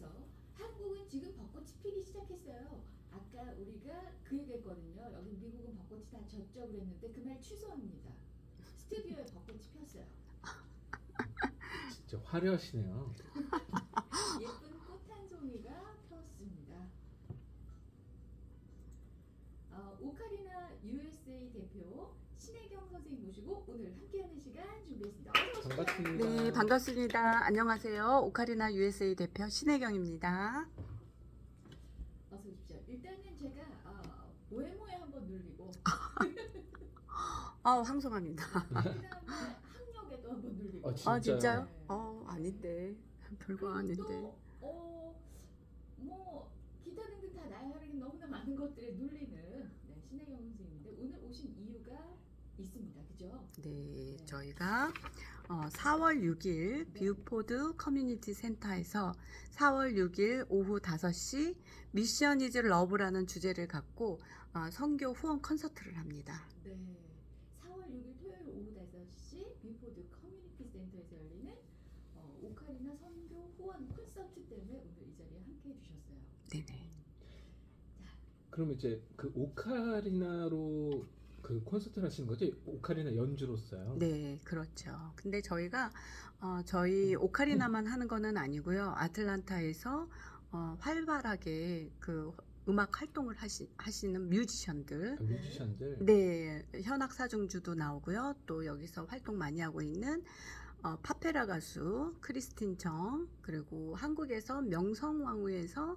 그래서 한국은 지금 벚꽃이 피기 시작했어요. 아까 우리가 그 얘기했거든요. 여기 미국은 벚꽃이 다 졌죠 그랬는데 그 말 취소합니다. 스튜디오에 벚꽃이 폈어요. 진짜 화려하시네요. 예쁜 꽃 한 송이가 폈습니다. 어, 오카리나 USA 대표 신혜경 선생님 모시고 오늘 함께하는 시간 준비했습니다. 어서 오십시오. 반갑습니다. 네, 반갑습니다. 안녕하세요. 오카리나 USA 대표 신혜경입니다. 어서 오십시오. 일단은 제가 어, 모에모에 한번 눌리고 아, 황송합니다. 그다음에 학력에도 한번 눌리고. 아, 아, 진짜요? 네. 어, 아닌데. 별거 그리고 아닌데. 또, 어, 뭐 기타 등등 다 나열하기 너무나 많은 것들에 눌리는 네, 신혜경 선생님인데 오늘 오신 이유가 있습니다. 그죠? 네, 저희가 어, 4월 6일 뷰포드 커뮤니티 센터에서 4월 6일 오후 5시 미션 이즈 러브라는 주제를 갖고 어, 선교 후원 콘서트를 합니다. 네. 4월 6일 토요일 오후 5시 뷰포드 커뮤니티 센터에서 열리는 어, 오카리나 선교 후원 콘서트 때문에 오늘 이 자리에 함께 해주셨어요. 네네. 그럼 이제 그 오카리나로 그 콘서트를 하시는 거죠? 오카리나 연주로서요. 네, 그렇죠. 근데 저희가 어, 저희 오카리나만 하는 거는 아니고요. 아틀란타에서 어, 활발하게 그 음악 활동을 하시, 하시는 뮤지션들, 아, 뮤지션들. 네, 현악 사중주도 나오고요. 또 여기서 활동 많이 하고 있는 어, 파페라 가수 크리스틴 정 그리고 한국에서 명성황후에서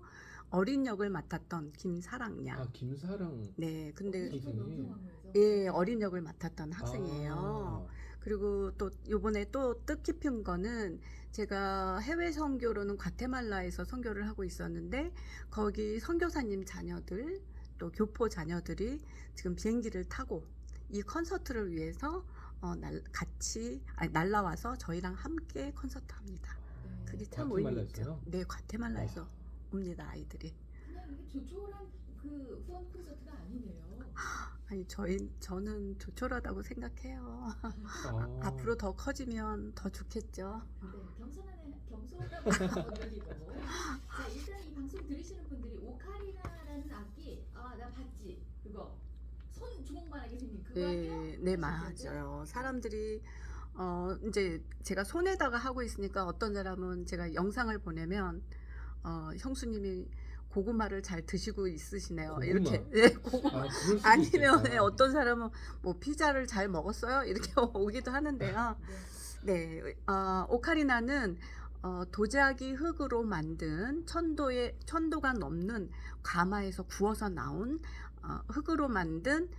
어린 역을 맡았던 김사랑 양. 아 김사랑. 네, 근데 어, 선생님. 예, 어린 역을 맡았던 학생이에요. 아, 그리고 또 요번에 또 뜻깊은 거는 제가 해외 선교로는 과테말라에서 선교를 하고 있었는데 거기 선교사님 자녀들 또 교포 자녀들이 지금 비행기를 타고 이 콘서트를 위해서 어, 날, 같이 아니, 날라와서 저희랑 함께 콘서트 합니다. 네. 그게 참 의미 있죠. 네, 과테말라에서 옵니다 아이들이. 그냥 이게 조촐한 그 후원 콘서트가 아니네요. 아니 저희 저는 조촐하다고 생각해요. 아, 앞으로 더 커지면 더 좋겠죠. 네, 겸손하네, 겸손하다고 한번 들리고. 자, 일단 이 방송 들으시는 분들이 오카리나라는 악기, 아, 나 봤지. 그거. 손 주먹만하게 생긴 그거 네? 네 맞아요. 사람들이 어 이제 제가 손에다가 하고 있으니까 어떤 사람은 제가 영상을 보내면 어 형수님이 고구마를 잘 드시고 있으시네요. 고구마? 이렇게 네, 고구마. 아, 있겠다. 네, 어떤 사람은 뭐 피자를 잘 먹었어요 이렇게 오기도 하는데요. 네. 네, 어, 오카리나는 어, 도자기 흙으로 만든 천도의 천도가 넘는 가마에서 구워서 나온 어, 흙으로 만든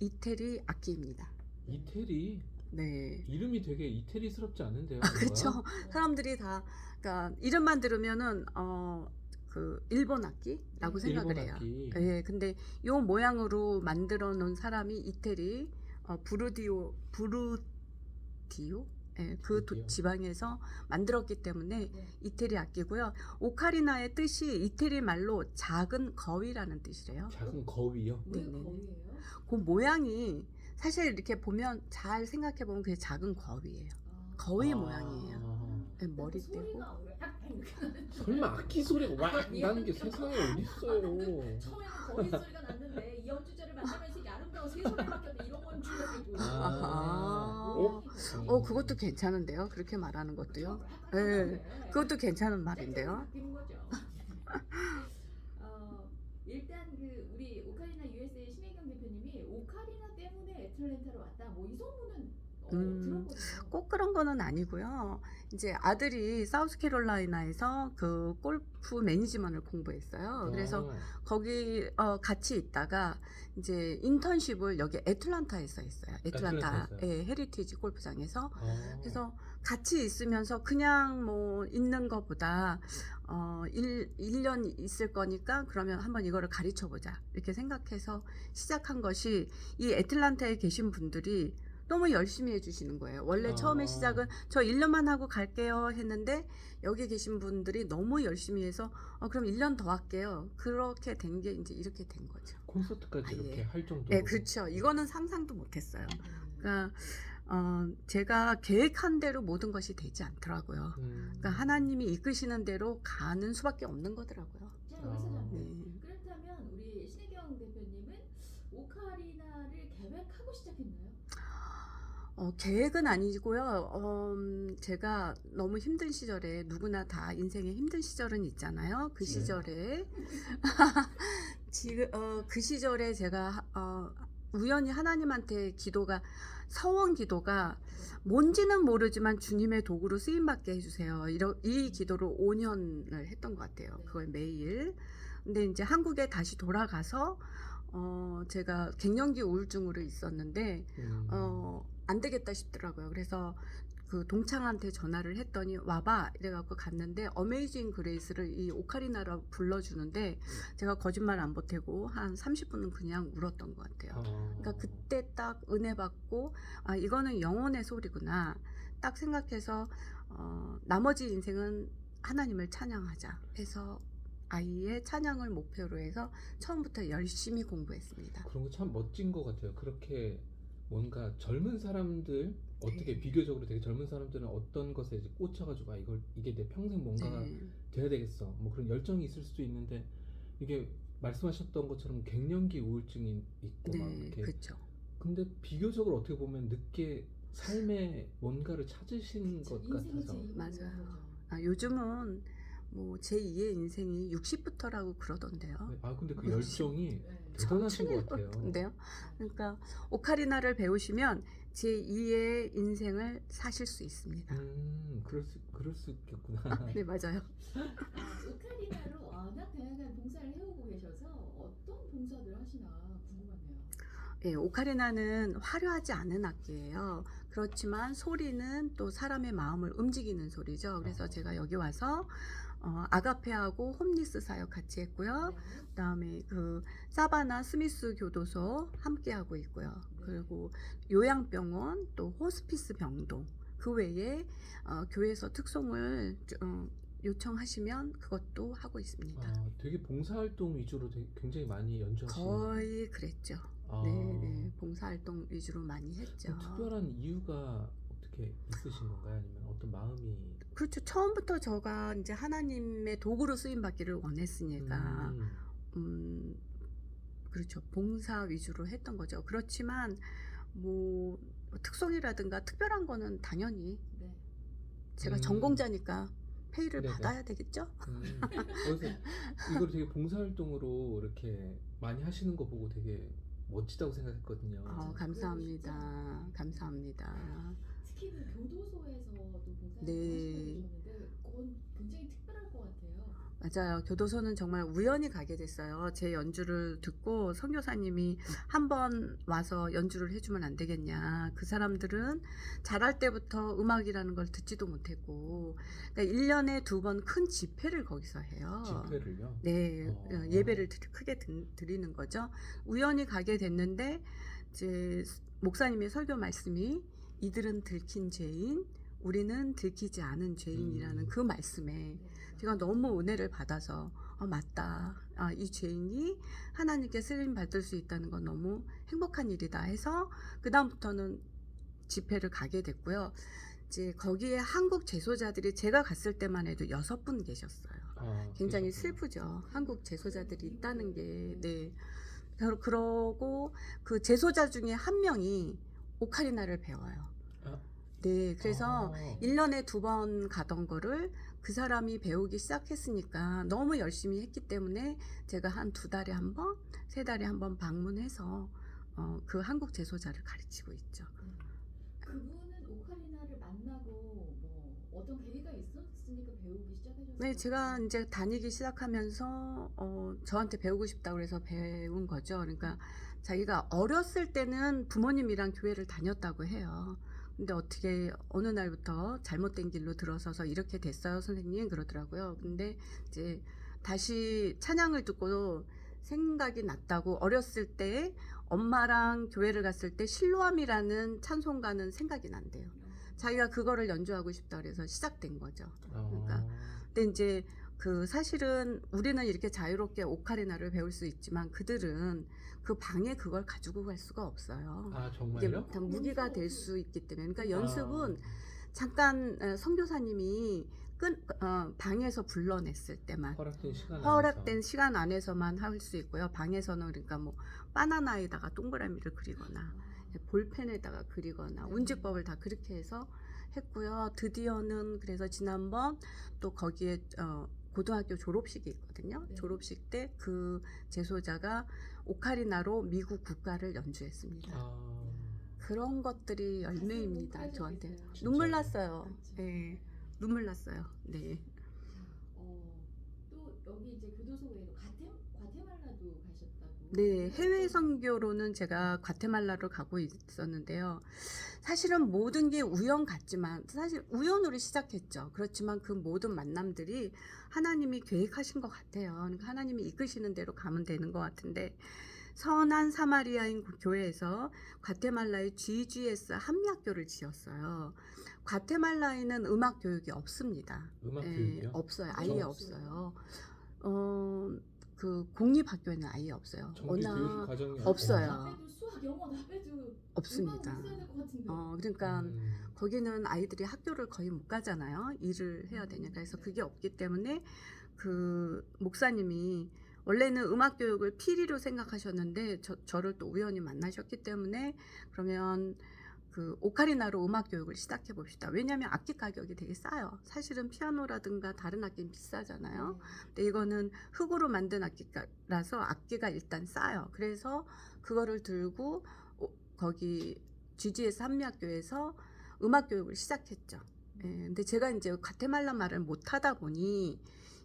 이태리 악기입니다. 이태리 네. 이름이 되게 이태리스럽지 않은데요? 아, 그렇죠. 사람들이 다 그러니까 이름만 들으면은 어, 그 일본 악기라고 생각을 일본 해요. 악기. 예, 근데 요 모양으로 만들어 놓은 사람이 이태리 어, 부르디오 부르디오 예, 그 도-. 지방에서 만들었기 때문에 네. 이태리 악기고요. 오카리나의 뜻이 이태리 말로 작은 거위라는 뜻이래요. 작은 거위요. 왜 네, 네, 네. 거기에요? 그 모양이 사실 이렇게 보면 잘 생각해 보면 그게 작은 거위예요. 아, 거위 아, 모양이에요. 예, 머리 떼고. 소리가 왜 약간 이렇게 나는 설마 악기 소리가 와. 나는 게 세상에 어디 있어요? 처음에는 거위 소리가 났는데 이 연주자를 만나면서 이게 아름다운 새 소리밖에 없는 이런 건 줄알고 아. 어? 어, 그것도 괜찮은데요. 그렇게 말하는 것도요. 예, 그것도 괜찮은 말인데요. 바뀌는 거죠. 어, 일단 그 우리 오카리나 USA 신혜경 대표님이 오카리나 때문에 애틀랜타로 어, 음. 꼭 그런 거는 아니고요. 이제 아들이 사우스캐롤라이나에서 그 골프 매니지먼을 공부했어요. 그래서 아, 거기 어, 같이 있다가 이제 인턴십을 여기 애틀란타에서 했어요. 애틀란타 애틀란타에서요? 예, 헤리티지 골프장에서. 아. 그래서 같이 있으면서 그냥 뭐 있는 것보다 어, 1, 1년 있을 거니까 그러면 한번 이거를 가르쳐 보자. 이렇게 생각해서 시작한 것이 이 애틀란타에 계신 분들이 너무 열심히 해주시는 거예요. 원래 아. 처음에 시작은 저 1년만 하고 갈게요 했는데 여기 계신 분들이 너무 열심히 해서 어, 그럼 1년 더 할게요. 그렇게 된 게 이제 이렇게 된 거죠. 콘서트까지 아, 이렇게 예. 할 정도로. 네, 그렇죠. 이거는 상상도 못했어요. 음. 그러니까 어, 제가 계획한 대로 모든 것이 되지 않더라고요. 음. 그러니까 하나님이 이끄시는 대로 가는 수밖에 없는 거더라고요. 자, 아. 네. 그렇다면 우리 신혜경 대표님은 오카리나를 계획하고 시작했나요? 어, 계획은 아니고요. 음, 제가 너무 힘든 시절에 누구나 다 인생에 힘든 시절은 있잖아요. 그 네. 시절에 지금 어, 그 시절에 제가 어, 우연히 하나님한테 기도가 서원 기도가 뭔지는 모르지만 주님의 도구로 쓰임 받게 해주세요. 이러, 이 기도를 5년을 했던 것 같아요. 그걸 매일. 근데 이제 한국에 다시 돌아가서 어, 제가 갱년기 우울증으로 있었는데 음. 어, 안 되겠다 싶더라고요. 그래서 그 동창한테 전화를 했더니 와봐 이래갖고 갔는데 어메이징 그레이스를 이 오카리나라 불러주는데 제가 거짓말 안 보태고 한 30분은 그냥 울었던 것 같아요. 어. 그러니까 그때 딱 은혜 받고 아 이거는 영혼의 소리구나 딱 생각해서 어, 나머지 인생은 하나님을 찬양하자 해서 아이의 찬양을 목표로 해서 처음부터 열심히 공부했습니다. 그런 거 참 멋진 것 같아요. 그렇게 뭔가 젊은 사람들 어떻게 네. 비교적으로 되게 젊은 사람들은 어떤 것에 이제 꽂혀가지고 아 이걸 이게 내 평생 뭔가가 네. 돼야 되겠어. 뭐 그런 열정이 있을 수도 있는데 이게 말씀하셨던 것처럼 갱년기 우울증이 있고 막 네, 이렇게 그렇죠. 근데 비교적으로 어떻게 보면 늦게 삶의 뭔가를 찾으신 것 인생의 같아서 제2의 맞아요. 아, 요즘은 뭐 제2의 인생이 60부터라고 그러던데요. 아 근데 그. 열정이 네. 대단하신 것 같아요. 근데요. 그러니까 오카리나를 배우시면 제 2의 인생을 사실 수 있습니다. 음, 그럴 수 그럴 수 있겠구나. 네, 맞아요. 아, 오카리나로 워낙 다양한 봉사를 해오고 계셔서 어떤 봉사들 하시나 궁금하네요. 예, 오카리나는 화려하지 않은 악기예요. 그렇지만 소리는 또 사람의 마음을 움직이는 소리죠. 그래서 어. 제가 여기 와서 어, 아가페하고 홈리스 사역 같이 했고요. 네. 그다음에 그 사바나 스미스 교도소 함께 하고 있고요. 네. 그리고 요양병원 또 호스피스 병동 그 외에 어, 교회에서 특송을 어, 요청하시면 그것도 하고 있습니다. 아, 되게 봉사활동 위주로 되게 굉장히 많이 연주하시는 거의 그랬죠. 아, 네, 네, 봉사활동 위주로 많이 했죠. 뭐 특별한 이유가 어떻게 있으신 건가요? 아니면 어떤 마음이 그렇죠. 처음부터 제가 이제 하나님의 도구로 쓰임 받기를 원했으니까, 음, 음, 그렇죠. 봉사 위주로 했던 거죠. 그렇지만 뭐 특성이라든가 특별한 거는 당연히 네. 제가 음. 전공자니까 페이를 네네. 받아야 되겠죠. 음, 그래서 이걸 되게 봉사활동으로 이렇게 많이 하시는 거 보고 되게 멋지다고 생각했거든요. 어, 감사합니다. 감사합니다. 특히 그 교도소에서도 봉사를 네. 하시고 계셨는데 그건 굉장히 특별할 것 같아요. 맞아요. 교도소는 정말 우연히 가게 됐어요. 제 연주를 듣고 선교사님이 한번 와서 연주를 해주면 안 되겠냐. 그 사람들은 자랄 때부터 음악이라는 걸 듣지도 못했고, 그러니까 1년에 두 번 큰 집회를 거기서 해요. 집회를요. 네, 어. 어, 예배를 드- 크게 드, 드리는 거죠. 우연히 가게 됐는데, 이제 목사님의 설교 말씀이 이들은 들킨 죄인, 우리는 들키지 않은 죄인이라는 음. 그 말씀에 네. 제가 너무 은혜를 받아서 아, 맞다. 아, 이 죄인이 하나님께 쓰임 받을 수 있다는 건 너무 행복한 일이다 해서 그 다음부터는 집회를 가게 됐고요. 이제 거기에 한국 재소자들이 제가 갔을 때만 해도 여섯 분 계셨어요. 아, 굉장히. 슬프죠. 한국 재소자들이 있다는 게 네. 그러- 그러고 그 재소자 중에 한 명이 오카리나를 배워요. 아. 네, 그래서 아, 1년에 두 번 가던 거를 그 사람이 배우기 시작했으니까 너무 열심히 했기 때문에 제가 한 두 달에 한 번, 세 달에 한 번 방문해서 어, 그 한국 재소자를 가르치고 있죠. 네. 그분은 오카리나를 만나고 뭐 어떤 계기가 있었으니까 배우기 시작하셨어요? 네, 제가 이제 다니기 시작하면서 어, 저한테 배우고 싶다고 그래서 배운 거죠. 그러니까 자기가 어렸을 때는 부모님이랑 교회를 다녔다고 해요. 근데 어떻게 어느 날부터 잘못된 길로 들어서서 이렇게 됐어요, 선생님 그러더라고요. 근데 이제 다시 찬양을 듣고 생각이 났다고 어렸을 때 엄마랑 교회를 갔을 때 실로암이라는 찬송가는 생각이 난대요. 자기가 그거를 연주하고 싶다 그래서 시작된 거죠. 아, 그러니까 근데 이제 그 사실은 우리는 이렇게 자유롭게 오카리나를 배울 수 있지만 그들은 그 방에 그걸 가지고 갈 수가 없어요. 아 정말요? 다 무기가 될 수 있기 때문에 그러니까 연습은 아, 잠깐 어, 선교사님이 끈, 어, 방에서 불러냈을 때만 허락된 시간 허락된 안에서. 시간 안에서만 할 수 있고요. 방에서는 그러니까 뭐 바나나에다가 동그라미를 그리거나 볼펜에다가 그리거나 네. 운지법을 다 그렇게 해서 했고요. 드디어는 그래서 지난번 또 거기에 어, 고등학교 졸업식이 있거든요. 네. 졸업식 때그 제소자가 오카리나로 미국 국가를 연주했습니다. 아, 그런 것들이 열매입니다. 저한테. 눈물? 났어요. 그렇죠. 네, 눈물 났어요. 네. 어, 또 여기 이제 교도소 외에도 과테, 과테말라도 가셨다고. 네, 해외 선교로는 제가 과테말라로 가고 있었는데요. 사실은 모든 게 우연 같지만 사실 우연으로 시작했죠. 그렇지만 그 모든 만남들이 하나님이 계획하신 것 같아요. 그러니까 하나님이 이끄시는 대로 가면 되는 것 같은데 선한 사마리아인 교회에서 과테말라의 GGS 한미학교를 지었어요. 과테말라에는 음악 교육이 없습니다. 음악 예, 교육이요? 없어요. 아예 없어요. 없어요. 어, 그 공립 학교에는 아예 없어요. 워낙 없어요. 나 빼도 수학, 영어 나 빼도 없습니다. 어, 그러니까 음, 거기는 아이들이 학교를 거의 못 가잖아요. 일을 해야 되니까. 그래서 그게 없기 때문에 그 목사님이 원래는 음악 교육을 피리로 생각하셨는데 저, 저를 또 우연히 만나셨기 때문에 그러면 그 오카리나로 음악 교육을 시작해 봅시다. 왜냐하면 악기 가격이 되게 싸요. 사실은 피아노라든가 다른 악기는 비싸잖아요. 근데 이거는 흙으로 만든 악기라서 악기가 일단 싸요. 그래서 그거를 들고 오- 거기 GGS 한미학교에서 음악 교육을 시작했죠. 예, 근데 제가 이제 가테말라 말을 못 하다 보니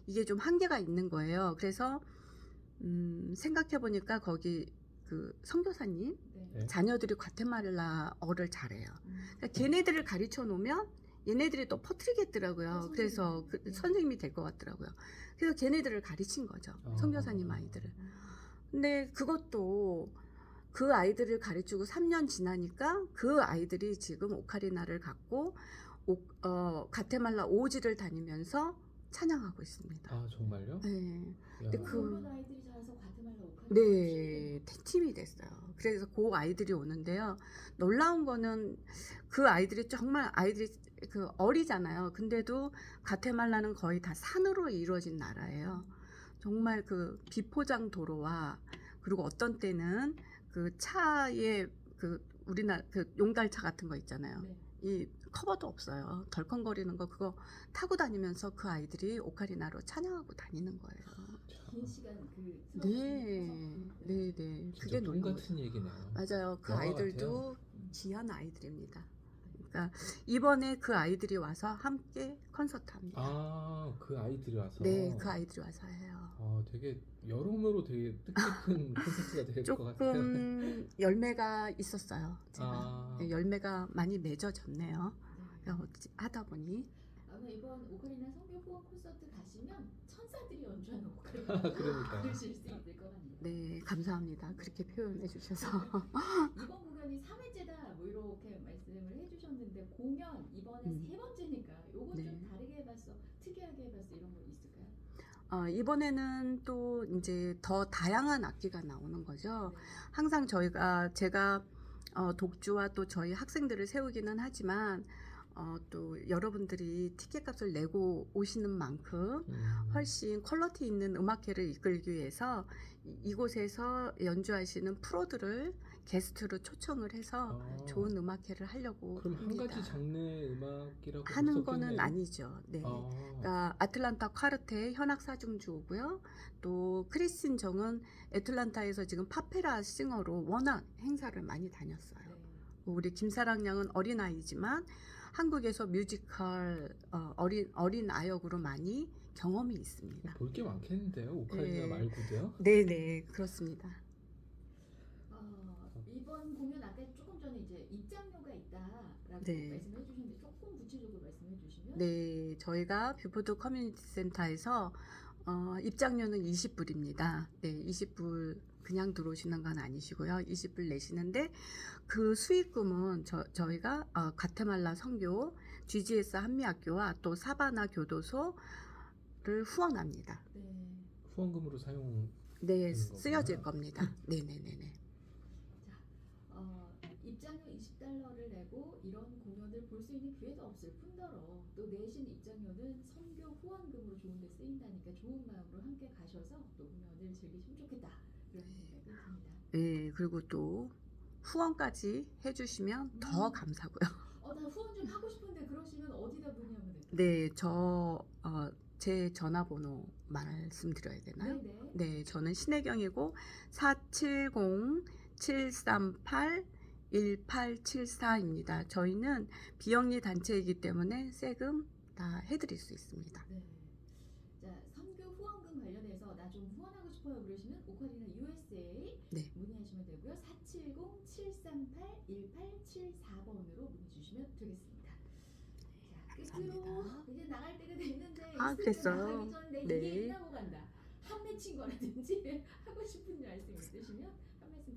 이게 좀 한계가 있는 거예요. 그래서 음, 생각해 보니까 거기 그 선교사님 네. 네. 자녀들이 과테말라어를 잘해요. 음. 그러니까 걔네들을 가르쳐 놓으면 얘네들이 또 퍼뜨리겠더라고요. 그 그래서 그 선생님이. 네. 선생님이 될것 같더라고요. 그래서 걔네들을 가르친 거죠. 어. 선교사님 아이들을. 음. 근데 그것도 그 아이들을 가르치고 3년 지나니까 그 아이들이 지금 오카리나를 갖고 오, 어, 가테말라 오지를 다니면서 찬양하고 있습니다. 아 정말요? 네. 야, 근데 그- 아이들이 오카리. 네, 팀이 됐어요. 그래서 그 아이들이 오는데요. 놀라운 거는 그 아이들이 정말 아이들이 그 어리잖아요. 근데도 가테말라는 거의 다 산으로 이루어진 나라예요. 정말 그 비포장 도로와 그리고 어떤 때는 그 차에 그 우리나라 그 용달차 같은 거 있잖아요. 네. 이 커버도 없어요. 덜컹거리는 거 그거 타고 다니면서 그 아이들이 오카리나로 찬양하고 다니는 거예요. 긴 시간 그. 네, 네, 네. 진짜 그게 꿈 놀라운 같은 얘기네요. 맞아요. 그 영화 아이들도 귀한 아이들입니다. 그러니까 이번에 그 아이들이 와서 함께 콘서트 합니다. 아, 그 아이들이 와서. 네, 그 아이들이 와서 해요. 아, 되게 여러모로 되게 뜻깊은 콘서트가 될 것 같아요. 조금 열매가 있었어요. 제가 아, 네, 열매가 많이 맺어졌네요. 네. 어, 하다 보니 아마 이번 오카리나 성교 후원 콘서트 가시면 천사들이 연주하는 오카리나 그러니까요. 들으실 수 있을 것 같네요. 네 감사합니다. 그렇게 표현해 주셔서 이번 공연이 3회째다 뭐 이렇게 말씀을 해주셨는데 공연 이번에 음. 세 번째니까 요거 네. 좀 다르게 해봤어 특이하게 해봤어 이런 거 있을까요? 어, 이번에는 또 이제 더 다양한 악기가 나오는 거죠. 네. 항상 저희가 제가 어, 독주와 또 저희 학생들을 세우기는 하지만 어, 또 여러분들이 티켓 값을 내고 오시는 만큼 음, 훨씬 퀄러티 있는 음악회를 이끌기 위해서 이- 이곳에서 연주하시는 프로들을 게스트로 초청을 해서 아, 좋은 음악회를 하려고 그럼 한 합니다. 가지 장르의 음악이라고 볼 하는 수 거는. 아니죠. 네. 아, 그러니까 아틀란타 콰르테 현악 사중주 오고요. 또 크리스틴 정은 애틀란타에서 지금 파페라 싱어로 워낙 행사를 많이 다녔어요. 네. 우리 김사랑 양은 어린 아이지만 한국에서 뮤지컬 어, 어린 어린 아역으로 많이 경험이 있습니다. 볼 게 많겠는데요. 오카리나 네. 말고도요. 네 네 그렇습니다. 어, 이번 공연 아까 조금 전에 이제 입장료가 있다라고 네. 말씀해 주셨는데 조금 구체적으로 말씀해 주시면 네 저희가 뷰포드 커뮤니티 센터에서 어, 입장료는 20불입니다. 네 20불 그냥 들어오시는 건 아니시고요. 20불 내시는데 그 수익금은 저, 저희가 어, 가테말라 선교 GGS 한미학교와 또 사바나 교도소를 후원합니다. 네. 후원금으로 사용 네, 쓰여질 거구나. 겁니다. 네 네 네네. 어, 입장료 20달러를 내고 이런 공연을 볼 수 있는 기회도 없을 뿐더러 또 내신 입장료는 좋은 데 쓰인다니까 좋은 마음으로 함께 가셔서 또 공연을 즐기시면 좋겠다 그런 생각이 듭니다. 네, 그리고 또 후원까지 해주시면 더 음. 감사고요. 어, 나 후원 좀 하고 싶은데 그러시면 어디다 문의하면 될까요? 네, 저, 어, 제 전화번호 말씀드려야 되나요? 네네. 네, 저는 신혜경이고 470-738-1874입니다. 저희는 비영리 단체이기 때문에 세금 다 해드릴 수 있습니다. 네. 자, 선교 후원금 관련해서 나 좀 후원하고 싶어요 그러시면 오카리나 USA 네. 문의하시면 되고요. 470-738-1874번으로 문의 주시면 되겠습니다. 자, 끝으로 감사합니다. 이제 나갈 때가 됐는데 아, 그랬어요? 나가기 전에 네. 이게 있나고 간다. 한 맺힌 거라든지 하고 싶은 말씀 있으시면.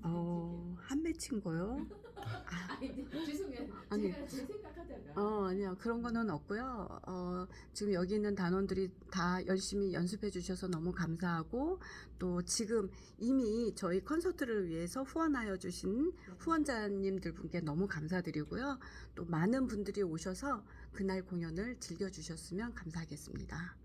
어, 한 맺힌 거요? 아니, 네, 죄송해요. 아니. 제가 제 생각하다가 어, 아니요. 그런 거는 없고요. 어, 지금 여기 있는 단원들이 다 열심히 연습해 주셔서 너무 감사하고 또 지금 이미 저희 콘서트를 위해서 후원하여 주신 후원자님들 분께 너무 감사드리고요. 또 많은 분들이 오셔서 그날 공연을 즐겨 주셨으면 감사하겠습니다.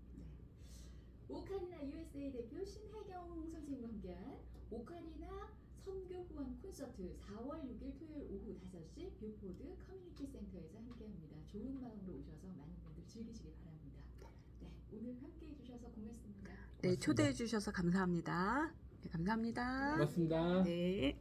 오카리나 USA 대표 신혜경 선생님과 함께한 오카리나 선교 후원 콘서트 4월 6일 토요일 오후 5시 뷰포드 커뮤니티 센터에서 함께합니다. 좋은 마음으로 오셔서 많은 분들 즐기시기 바랍니다. 네, 오늘 함께해 주셔서 고맙습니다. 네, 고맙습니다. 초대해 주셔서 감사합니다. 네, 감사합니다. 고맙습니다. 네.